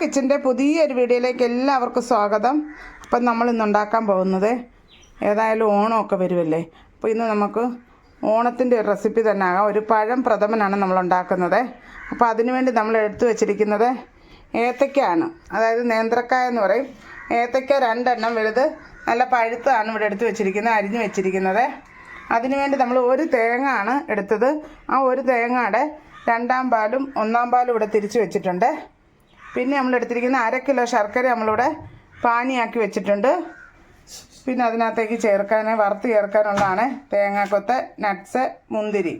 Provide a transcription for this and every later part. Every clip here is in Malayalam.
കിച്ചന്റെ പുതിയൊരു വീഡിയോയിലേക്ക് എല്ലാവർക്കും സ്വാഗതം. അപ്പം നമ്മൾ ഇന്ന് ഉണ്ടാക്കാൻ പോകുന്നത് ഏതായാലും ഓണമൊക്കെ വരുമല്ലേ അപ്പോൾ ഇന്ന് നമുക്ക് ഓണത്തിന്റെ ഒരു റെസിപ്പി തന്നെ ആകാം. ഒരു പഴം പ്രഥമനാണ് നമ്മൾ ഉണ്ടാക്കുന്നത്. അപ്പോൾ അതിനുവേണ്ടി നമ്മൾ എടുത്തു വച്ചിരിക്കുന്നത് ഏത്തക്കയാണ് അതായത് നേന്ത്രക്കായ എന്ന് പറയും. ഏത്തക്ക രണ്ടെണ്ണം വലുത് നല്ല പഴുത്താണ് ഇവിടെ എടുത്തു വെച്ചിരിക്കുന്നത് അരിഞ്ഞു വെച്ചിരിക്കുന്നത്. അതിനുവേണ്ടി നമ്മൾ ഒരു തേങ്ങ ആണ് എടുത്തത്. ആ ഒരു തേങ്ങയുടെ രണ്ടാം പാലും ഒന്നാം പാലും ഇവിടെ തിരിച്ചു വെച്ചിട്ടുണ്ട്. പിന്നെ നമ്മൾ എടുത്തിരിക്കുന്ന അര കിലോ ശർക്കര നമ്മളിവിടെ പാനിയാക്കി വെച്ചിട്ടുണ്ട്. പിന്നെ അതിനകത്തേക്ക് ചേർക്കാൻ വറുത്ത് ചേർക്കാനുള്ളതാണ് തേങ്ങാക്കൊത്ത് നട്ട്സ് മുന്തിരി.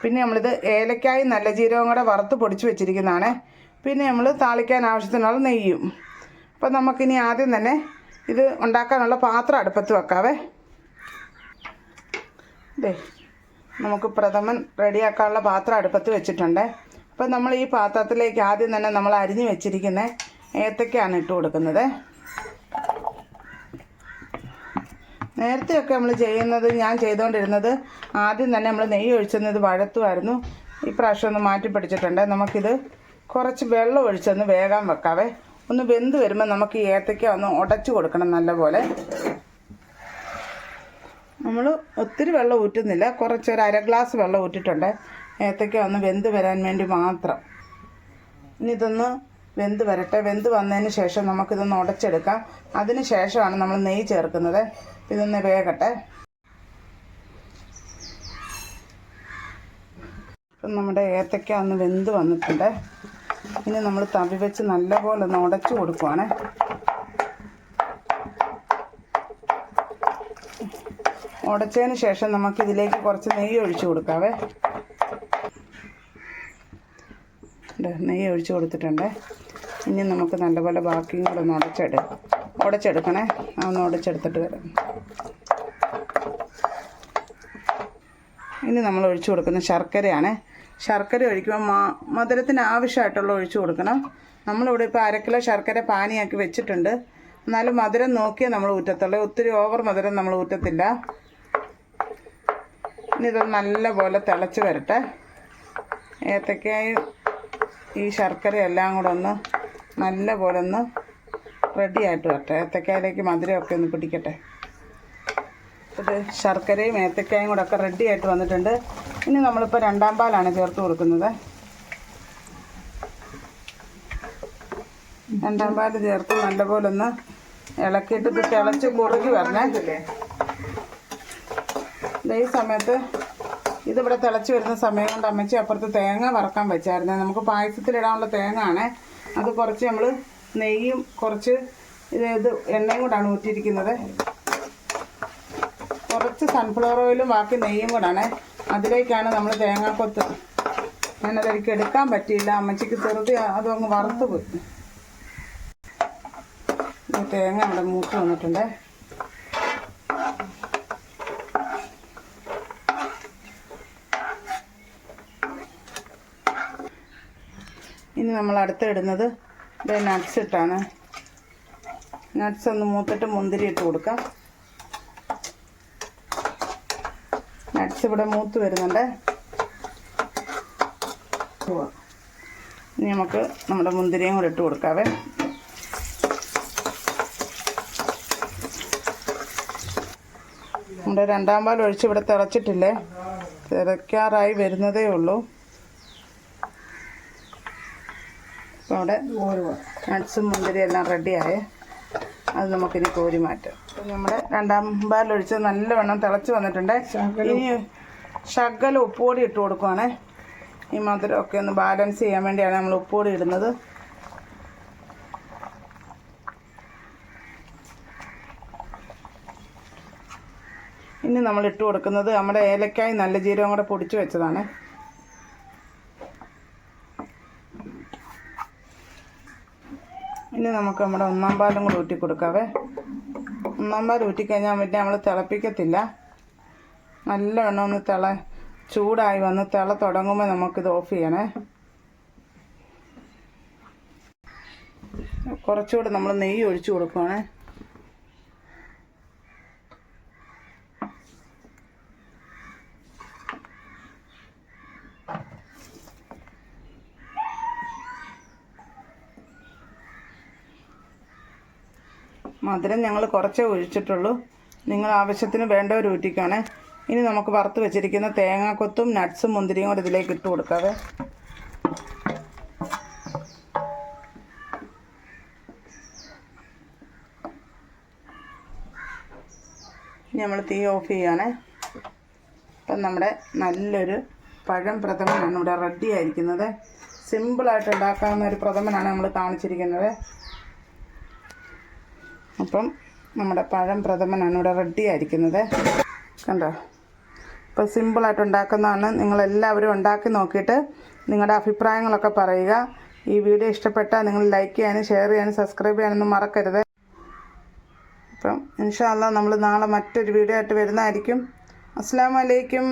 പിന്നെ നമ്മളിത് ഏലക്കായി നല്ല ജീരകവും കൂടെ വറുത്ത് പൊടിച്ച് വെച്ചിരിക്കുന്നതാണ്. പിന്നെ നമ്മൾ താളിക്കാൻ ആവശ്യത്തിനുള്ള നെയ്യും. അപ്പോൾ നമുക്കിനി ആദ്യം തന്നെ ഇത് ഉണ്ടാക്കാനുള്ള പാത്രം അടുപ്പത്ത് വെക്കാവേ. ദേ നമുക്ക് പ്രഥമൻ റെഡിയാക്കാനുള്ള പാത്രം അടുപ്പത്ത് വെച്ചിട്ടുണ്ട്. അപ്പം നമ്മൾ ഈ പാത്രത്തിലേക്ക് ആദ്യം തന്നെ നമ്മൾ അരിഞ്ഞു വെച്ചിരിക്കുന്ന ഏത്തക്കയാണ് ഇട്ട് കൊടുക്കുന്നത്. നേരത്തെയൊക്കെ നമ്മൾ ചെയ്യുന്നത് ഞാൻ ചെയ്തുകൊണ്ടിരുന്നത് ആദ്യം തന്നെ നമ്മൾ നെയ്യ് ഒഴിച്ചത് വഴത്തുമായിരുന്നു. ഈ പ്രാവശ്യം ഒന്ന് മാറ്റി പിടിച്ചിട്ടുണ്ട്. നമുക്കിത് കുറച്ച് വെള്ളം ഒഴിച്ചൊന്ന് വേഗം വെക്കാവേ. ഒന്ന് വെന്ത് വരുമ്പോൾ നമുക്ക് ഈ ഏത്തക്ക ഒന്ന് ഉടച്ചു കൊടുക്കണം നല്ലപോലെ. നമ്മൾ ഒത്തിരി വെള്ളം ഊറ്റുന്നില്ല. കുറച്ച് ഒരു അര ഗ്ലാസ് വെള്ളം ഊറ്റിട്ടുണ്ട്. ഏത്തയ്ക്ക ഒന്ന് വെന്ത് വരാൻ വേണ്ടി മാത്രം. ഇനി ഇതൊന്ന് വെന്ത് വരട്ടെ. വെന്ത് വന്നതിന് ശേഷം നമുക്കിതൊന്ന് ഉടച്ചെടുക്കാം. അതിന് ശേഷമാണ് നമ്മൾ നെയ്യ് ചേർക്കുന്നത്. ഇതൊന്ന് വേകട്ടെ. ഇപ്പം നമ്മുടെ ഏത്തക്ക ഒന്ന് വെന്ത് വന്നിട്ടുണ്ട്. ഇനി നമ്മൾ തവി വെച്ച് നല്ലപോലെ ഒന്ന് ഉടച്ചു കൊടുക്കുവാണ്. ഉടച്ചതിന് ശേഷം നമുക്കിതിലേക്ക് കുറച്ച് നെയ്യ് ഒഴിച്ചു കൊടുക്കാവേ. ഉണ്ട്, നെയ്യ് ഒഴിച്ച് കൊടുത്തിട്ടുണ്ട്. ഇനി നമുക്ക് നല്ലപോലെ ബാക്കിയും കൂടെ ഒന്ന് ഉടച്ചെടു ഉടച്ചെടുക്കണേ. ഒന്ന് ഉടച്ചെടുത്തിട്ട് വരാം. ഇനി നമ്മൾ ഒഴിച്ചു കൊടുക്കുന്ന ശർക്കരയാണ്. ശർക്കര ഒഴിക്കുമ്പോൾ മാ മധുരത്തിന് ആവശ്യമായിട്ടുള്ള ഒഴിച്ചു കൊടുക്കണം. നമ്മളിവിടെ ഇപ്പോൾ അരക്കിലോ കിലോ ശർക്കര പാനിയാക്കി വെച്ചിട്ടുണ്ട്. എന്നാലും മധുരം നോക്കിയേ നമ്മൾ ഊറ്റത്തുള്ളൂ. ഒത്തിരി ഓവർ മധുരം നമ്മൾ ഊറ്റത്തില്ല. ഇനി ഇത് നല്ലപോലെ തിളച്ച് വരട്ടെ. ഏത്തക്കായും ഈ ശർക്കരയെല്ലാം കൂടെ ഒന്ന് നല്ല പോലെ ഒന്ന് റെഡി ആയിട്ട് വരട്ടെ. ഏത്തക്കായിലേക്ക് മധുരമൊക്കെ ഒന്ന് പിടിക്കട്ടെ. ഇത് ശർക്കരയും ഏത്തക്കായും കൂടെ ഒക്കെ റെഡി ആയിട്ട് വന്നിട്ടുണ്ട്. ഇനി നമ്മളിപ്പോൾ രണ്ടാം പാലാണ് ചേർത്ത് കൊടുക്കുന്നത്. രണ്ടാം പാൽ ചേർത്ത് നല്ലപോലെ ഒന്ന് ഇളക്കിയിട്ട് ഇത് തിളച്ച് കുറുകി വരണേ. ഈ സമയത്ത് ഇതിവിടെ തിളച്ച് വരുന്ന സമയം കൊണ്ട് അമ്മച്ചി അപ്പുറത്ത് തേങ്ങ വറക്കാൻ വെച്ചായിരുന്നു. നമുക്ക് പായസത്തിലിടാനുള്ള തേങ്ങ ആണ് അത് കുറച്ച് നമ്മൾ നെയ്യും കുറച്ച് ഇത് ഇത് എണ്ണയും കൊണ്ടാണ് ഊറ്റിയിരിക്കുന്നത് കുറച്ച് സൺഫ്ലവർ ഓയിലും ബാക്കി നെയ്യും കൂടാണ്. അതിലേക്കാണ് നമ്മൾ തേങ്ങാക്കൊത്ത് ഞാനതെനിക്ക് എടുക്കാൻ പറ്റിയില്ല. അമ്മച്ചിക്ക് ചെറുത് അതും അങ്ങ് വറുത്ത് പോയി. തേങ്ങ അവിടെ മൂത്ത് വന്നിട്ടുണ്ട്. നമ്മൾ അടുത്ത് ഇടുന്നത് നട്ട്സ് ഇട്ടാണ്. നട്ട്സ് ഒന്ന് മൂത്തിട്ട് മുന്തിരി ഇട്ട് കൊടുക്കാം. നട്ട്സ് ഇവിടെ മൂത്ത് വരുന്നുണ്ട്. ഇനി നമുക്ക് നമ്മുടെ മുന്തിരിയും കൂടെ ഇട്ട് കൊടുക്കാവേ. നമ്മുടെ രണ്ടാം പാൽ ഒഴിച്ച് ഇവിടെ തിളച്ചിട്ടില്ലേ? തിളയ്ക്കാറായി വരുന്നതേ ഉള്ളൂ. അപ്പോൾ അവിടെ നട്ട്സും മുന്തിരി എല്ലാം റെഡിയായേ അത് നമുക്കിനി കോരി മാറ്റാം. നമ്മുടെ രണ്ടാം പാലൊഴിച്ച് നല്ലവണ്ണം തിളച്ച് വന്നിട്ടുണ്ട്. ഇനി ശകലം ഉപ്പുപൊടി ഇട്ട് കൊടുക്കുവാണേ. ഈ മധുരമൊക്കെ ഒന്ന് ബാലൻസ് ചെയ്യാൻ വേണ്ടിയാണ് നമ്മൾ ഉപ്പുപൊടി ഇടുന്നത്. ഇനി നമ്മൾ ഇട്ട് കൊടുക്കുന്നത് നമ്മുടെ ഏലക്കായി നല്ല ജീരകം കൂടെ പൊടിച്ച് വെച്ചതാണ്. ഇനി നമുക്ക് നമ്മുടെ ഒന്നാം പാലും കൂടെ ഊറ്റി കൊടുക്കാവേ. ഒന്നാം പാൽ ഊറ്റിക്കഴിഞ്ഞാൽ പിന്നെ നമ്മൾ തിളപ്പിക്കത്തില്ല. നല്ലവണ്ണം ഒന്ന് തിള ചൂടായി വന്ന് തിള തുടങ്ങുമ്പോൾ നമുക്കിത് ഓഫ് ചെയ്യണേ. കുറച്ചുകൂടെ നമ്മൾ നെയ്യ് ഒഴിച്ചു കൊടുക്കുവാണേ. മധുരം ഞങ്ങൾ കുറച്ചേ ഒഴിച്ചിട്ടുള്ളൂ. നിങ്ങൾ ആവശ്യത്തിന് വേണ്ടവർ ഊറ്റിക്കാണേ. ഇനി നമുക്ക് വറുത്ത് വെച്ചിരിക്കുന്ന തേങ്ങാക്കൊത്തും നട്ട്സും മുന്തിരിയും കൂടെ ഇതിലേക്ക് ഇട്ട് കൊടുക്കാവേ. ഇനി നമ്മൾ തീ ഓഫ് ചെയ്യുകയാണേ. അപ്പം നമ്മുടെ നല്ലൊരു പഴം പ്രഥമനാണ് ഇവിടെ റെഡി ആയിരിക്കുന്നത്. സിമ്പിളായിട്ട് ഉണ്ടാക്കാവുന്ന ഒരു പ്രഥമനാണ് നമ്മൾ കാണിച്ചിരിക്കുന്നത്. അപ്പം നമ്മുടെ പഴം പ്രഥമനാണ് ഇവിടെ റെഡി ആയിരിക്കുന്നത്. കണ്ടോ? ഇപ്പോൾ സിമ്പിളായിട്ട് ഉണ്ടാക്കുന്നതാണ്. നിങ്ങളെല്ലാവരും ഉണ്ടാക്കി നോക്കിയിട്ട് നിങ്ങളുടെ അഭിപ്രായങ്ങളൊക്കെ പറയുക. ഈ വീഡിയോ ഇഷ്ടപ്പെട്ടാൽ നിങ്ങൾ ലൈക്ക് ചെയ്യാനും ഷെയർ ചെയ്യാനും സബ്സ്ക്രൈബ് ചെയ്യാനൊന്നും മറക്കരുത്. അപ്പം ഇൻഷാല്ല നമ്മൾ നാളെ മറ്റൊരു വീഡിയോ ആയിട്ട് വരുന്നതായിരിക്കും. അസ്സാം വലൈക്കും